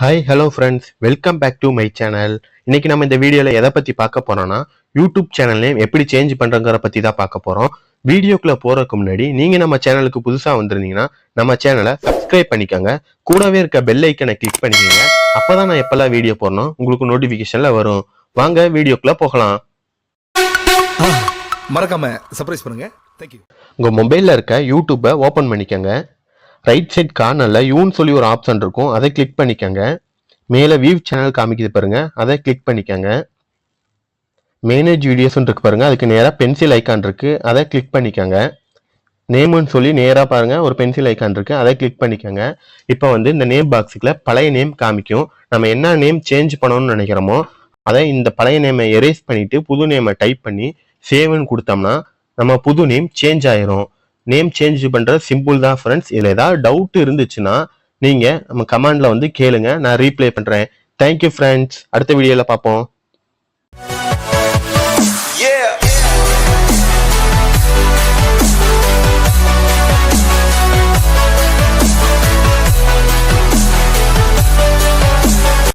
Hi hello friends welcome back to my channel இன்னைக்கு நம்ம இந்த வீடியோவில் எதை பற்றி பார்க்க போறோம்னா யூடியூப் சேனல் நேம் எப்படி சேஞ்ச் பண்ணுறங்கிற பற்றி தான் பார்க்க போகிறோம் வீடியோக்குள்ளே போகிறதுக்கு முன்னாடி நீங்கள் நம்ம சேனலுக்கு புதுசாக வந்திருந்தீங்கன்னா நம்ம சேனலை சப்ஸ்கிரைப் பண்ணிக்கோங்க. கூடவே இருக்க பெல் ஐக்கனை கிளிக் பண்ணிக்கோங்க. அப்போ தான் நான் எப்போல்லாம் வீடியோ போடணும் உங்களுக்கு நோட்டிஃபிகேஷனில் வரும். வாங்க வீடியோக்குள்ளே போகலாம். மறக்காம சர்ப்ரைஸ் பண்ணுங்க. தேங்க்யூ உங்கள் மொபைலில் இருக்க யூடியூப்பை ஓப்பன் பண்ணிக்கோங்க. ரைட் சைட் கார்னரில் யூன்னு சொல்லி ஒரு ஆப்ஷன் இருக்கும். அதை கிளிக் பண்ணிக்கோங்க. மேலே வியூ சேனல் காமிக்குது பாருங்க. அதை கிளிக் பண்ணிக்கோங்க. மேனேஜ் வீடியோஸ்னு இருக்கு பாருங்க. அதுக்கு நேராக பென்சில் ஐக்கான் இருக்கு. அதை கிளிக் பண்ணிக்கோங்க. நேம்னு சொல்லி நேராக பாருங்க. ஒரு பென்சில் ஐக்கான் இருக்கு. அதை கிளிக் பண்ணிக்கோங்க. இப்போ வந்து இந்த நேம் பாக்ஸுக்குள்ள பழைய நேம் காமிக்கும். நம்ம என்ன நேம் சேஞ்ச் பண்ணணும்னு நினைக்கிறோமோ அதை இந்த பழைய நேமை எரேஸ் பண்ணிட்டு புது நேமை டைப் பண்ணி சேவ்னு கொடுத்தோம்னா நம்ம புது நேம் சேஞ்ச் ஆயிரும். நேம் சேஞ்ச் பண்ணுற சிம்பிள் தான் ஃப்ரெண்ட்ஸ் இதில் ஏதாவது டவுட் இருந்துச்சுன்னா நீங்கள் நம்ம கமெண்டில் வந்து கேளுங்க. நான் ரீப்ளே பண்ணுறேன் தேங்க்யூ ஃப்ரெண்ட்ஸ் அடுத்த வீடியோவில் பார்ப்போம்.